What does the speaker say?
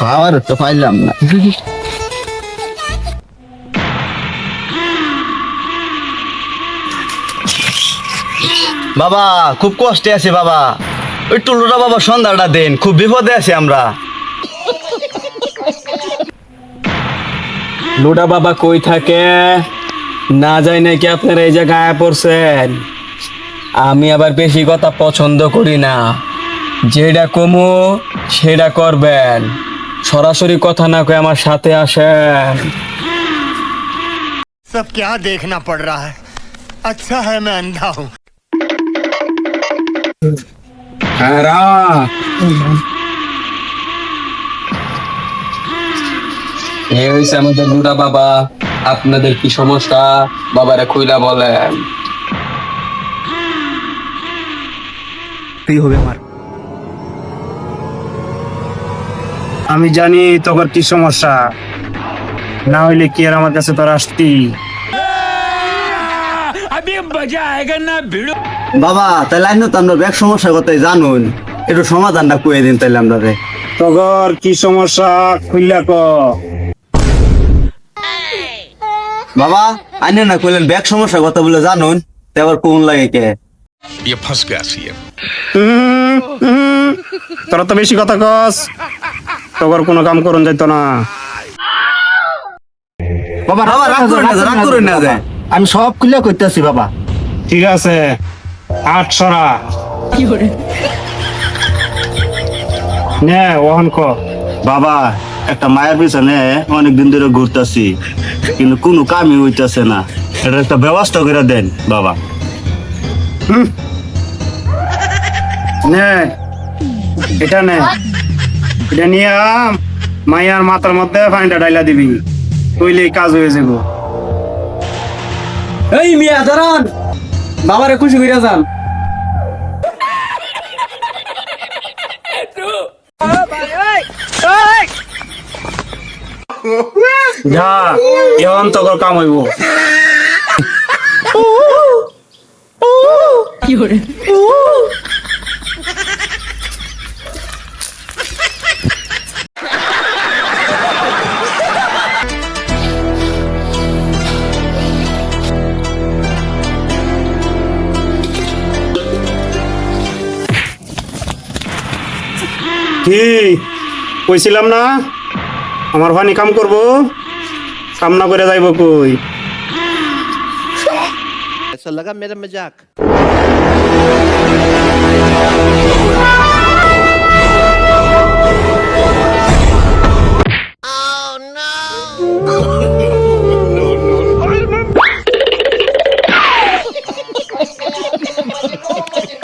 ভাবার তো পাইলাম না। বাবা খুব কষ্টে আছে বাবা। ওই টুলুটা বাবা সন্ধ্যাটা দেন খুব বিপদে আছি আমরা। লুডা বাবা কই থাকে? না যাই নাকি আপনারা এই জায়গায় পড়ছেন? আমি আবার বেশি কথা পছন্দ করি না। যেটা কমু সেটা করবেন। সরাসরি কথা না কয়ে আমার সাথে আসেন सब क्या देखना पड़ रहा है अच्छा है मैं अंधा हूँ এই হয়েছে আমাদের লুডা বাবা আপনাদের কি সমস্যা বাবারা খুইলা বলেন কি হবে আমার আমি জানি তোর কি সমস্যা না হইলে কি আর আমার কাছে তোর আসতি বাবা তাহলে আইন তো আমরা ব্যাগ সমস্যার কথাই জানুন একটু সমাধানটা কুয়ে দিন তাইলে আমরা রে তোর কি সমস্যা খুললা ক বাবা আইনে না কইলেন ব্যাগ সমস্যার কথা বলে জানুন তে আবার কোন লাগে কে ये फंस गया सीएम হুম, হুম, তোরা তো বেশি কথা কস তোর কোনো কাম করুন যাইত না। বাবা বাবা রাগ করুন না রাগ করুন না। আমি সব খুলে করতেছি বাবা। ঠিক আছে আটশোরা নে ওহন ক। বাবা একটা মায়ের পিছনে অনেকদিন ধরে ঘুরতেছি কিন্তু কোনো কামই হইতেছে না। এটা একটা ব্যবস্থা করে দেন বাবা। নে এটা নে। এটা নিয়ে মাইয়ার মাথার মধ্যে পানিটা ডাইলা দিবি। কইলেই কাজ হয়ে যাব এই মিয়া দাঁড়ান। বাবারে খুশি কইরা যান। যা এখন তোর কাম হইব। কি কইছিলাম না আমার ভানি কাম করব কাম না করে যাইব কই ऐसा लगा मेरा मजाक